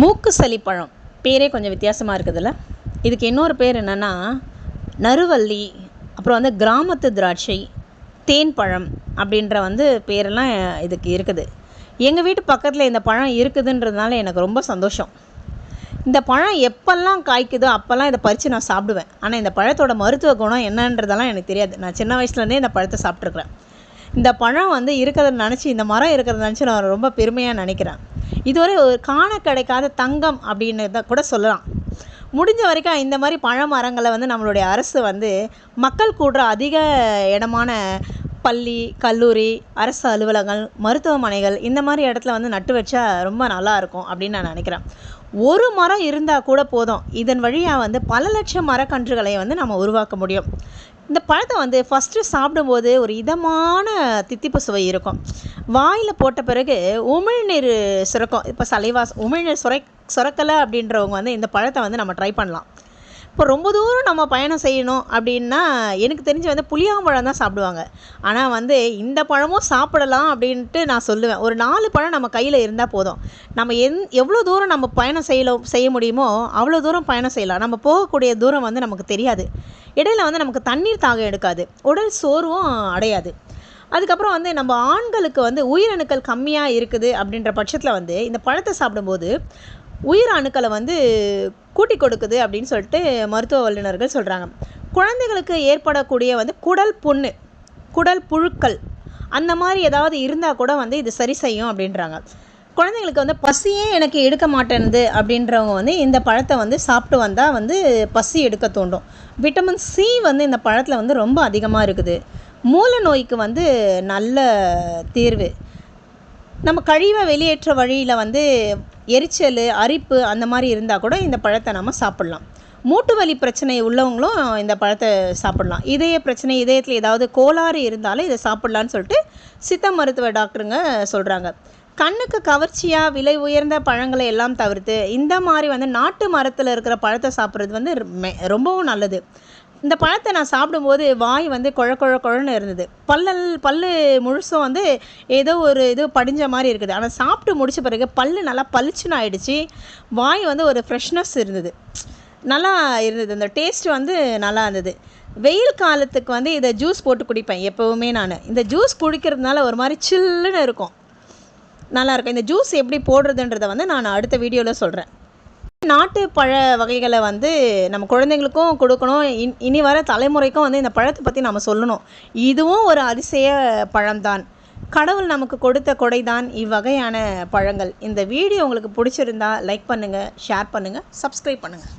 மூக்கு சளி பழம் பேரே கொஞ்சம் வித்தியாசமாக இருக்குதுல்ல? இதுக்கு இன்னொரு பேர் என்னென்னா நறுவள்ளி அப்புறம் வந்து கிராமத்து திராட்சை தேன் பழம் அப்படின்ற வந்து பேரெல்லாம் இதுக்கு இருக்குது. எங்கள் வீட்டு பக்கத்தில் இந்த பழம் இருக்குதுன்றதுனால எனக்கு ரொம்ப சந்தோஷம். இந்த பழம் எப்போல்லாம் காய்க்குதோ அப்போல்லாம் இதை பறித்து நான் சாப்பிடுவேன். ஆனால் இந்த பழத்தோட மருத்துவ குணம் என்னன்றதெல்லாம் எனக்கு தெரியாது. நான் சின்ன வயசுலேருந்தே இந்த பழத்தை சாப்பிட்ருக்குறேன் இந்த பழம் வந்து இருக்கிறத நினச்சி இந்த மரம் இருக்கிறத நினச்சி நான் ரொம்ப பெருமையாக நினைக்கிறேன். இதுவரை ஒரு காண கிடைக்காத தங்கம் அப்படின்னு தான் கூட சொல்லலாம். முடிஞ்ச வரைக்கும் இந்த மாதிரி பழ மரங்களை வந்து நம்மளுடைய அரசு வந்து மக்கள் கூடுற அதிக இடமான பள்ளி கல்லூரி அரசு அலுவலகங்கள் மருத்துவமனைகள் இந்த மாதிரி இடத்துல வந்து நட்டு வச்சா ரொம்ப நல்லா இருக்கும் அப்படின்னு நான் நினைக்கிறேன். ஒரு மரம் இருந்தால் கூட போதும். இதன் வழியாக வந்து பல லட்சம் மரக்கன்றுகளை வந்து நம்ம உருவாக்க முடியும். இந்த பழத்தை வந்து ஃபஸ்ட்டு சாப்பிடும்போது ஒரு இதமான தித்திப்பு சுவை இருக்கும். வாயில் போட்ட பிறகு உமிழ்நீர் சுரக்கும். இப்போ சலைவாஸ் உமிழ்நீர் சுரை சுரக்கலை அப்படின்றவங்க வந்து இந்த பழத்தை வந்து நம்ம ட்ரை பண்ணலாம். இப்போ ரொம்ப தூரம் நம்ம பயணம் செய்யணும் அப்படின்னா எனக்கு தெரிஞ்சு வந்து புளியாம்பழம் தான் சாப்பிடுவாங்க. ஆனால் வந்து இந்த பழமும் சாப்பிடலாம் அப்படின்ட்டு நான் சொல்லுவேன். ஒரு நாலு பழம் நம்ம கையில் இருந்தால் போதும். நம்ம எந் எவ்வளோ தூரம் நம்ம பயணம் செய்யலாம் செய்ய முடியுமோ அவ்வளோ தூரம் பயணம் செய்யலாம். நம்ம போகக்கூடிய தூரம் வந்து நமக்கு தெரியாது. இடையில வந்து நமக்கு தண்ணீர் தாகம் எடுக்காது. உடல் சோர்வும் அடையாது. அதுக்கப்புறம் வந்து நம்ம ஆண்களுக்கு வந்து உயிரணுக்கள் கம்மியாக இருக்குது அப்படின்ற பட்சத்தில் வந்து இந்த பழத்தை சாப்பிடும்போது உயிர் அணுக்களை வந்து கூட்டி கொடுக்குது அப்படின்னு சொல்லிட்டு மருத்துவ வல்லுநர்கள் சொல்கிறாங்க குழந்தைகளுக்கு ஏற்படக்கூடிய வந்து குடல் புண்ணு குடல் புழுக்கள் அந்த மாதிரி ஏதாவது இருந்தால் கூட வந்து இது சரி செய்யும் அப்படின்றாங்க. குழந்தைங்களுக்கு வந்து பசியே எனக்கு எடுக்க மாட்டேனுது அப்படின்றவங்க வந்து இந்த பழத்தை வந்து சாப்பிட்டு வந்தால் வந்து பசி எடுக்க தோண்டும். விட்டமின் சி வந்து இந்த பழத்தில் வந்து ரொம்ப அதிகமாக இருக்குது. மூல நோய்க்கு வந்து நல்ல தீர்வு. நம்ம கழிவை வெளியேற்ற வழியில் வந்து எரிச்சல் அரிப்பு அந்த மாதிரி இருந்தால் கூட இந்த பழத்தை நம்ம சாப்பிட்லாம். மூட்டு வலி பிரச்சனை உள்ளவங்களும் இந்த பழத்தை சாப்பிட்லாம். இதய பிரச்சனை இதயத்தில் ஏதாவது கோளாறு இருந்தாலும் இதை சாப்பிட்லான்னு சொல்லிட்டு சித்த மருத்துவ டாக்டருங்க சொல்கிறாங்க கண்ணுக்கு கவர்ச்சியாக விலை உயர்ந்த பழங்களை எல்லாம் தவிர்த்து இந்த மாதிரி வந்து நாட்டு மரத்தில் இருக்கிற பழத்தை சாப்பிட்றது வந்து ரொம்பவும் நல்லது. இந்த பழத்தை நான் சாப்பிடும்போது வாய் வந்து குழ குழ குழன்னு இருந்தது. பல்லல் பல் முழுசும் வந்து ஏதோ ஒரு இது படிஞ்ச மாதிரி இருக்குது. ஆனால் சாப்பிட்டு முடித்த பிறகு பல் நல்லா பளிச்சுன்னு ஆயிடுச்சு. வாய் வந்து ஒரு ஃப்ரெஷ்னஸ் இருந்தது. நல்லா இருந்தது. அந்த டேஸ்ட் வந்து நல்லா இருந்தது. வெயில் காலத்துக்கு வந்து இதை ஜூஸ் போட்டு குடிப்பேன் எப்போவுமே நான். இந்த ஜூஸ் குடிக்கிறதுனால ஒரு மாதிரி சில்லுன்னு இருக்கும். நல்லாயிருக்கும் இந்த ஜூஸ் எப்படி போடுறதுன்றதை வந்து நான் அடுத்த வீடியோவில் சொல்கிறேன் நாட்டு பழ வகைகளை வந்து நம்ம குழந்தைங்களுக்கும் கொடுக்கணும். இன் இனி வர தலைமுறைக்கும் வந்து இந்த பழத்தை பற்றி நம்ம சொல்லணும். இதுவும் ஒரு அதிசய பழம்தான். கடவுள் நமக்கு கொடுத்த கொடைதான் இவ்வகையான பழங்கள். இந்த வீடியோ உங்களுக்கு பிடிச்சிருந்தா லைக் பண்ணுங்கள் ஷேர் பண்ணுங்கள் சப்ஸ்கிரைப் பண்ணுங்கள்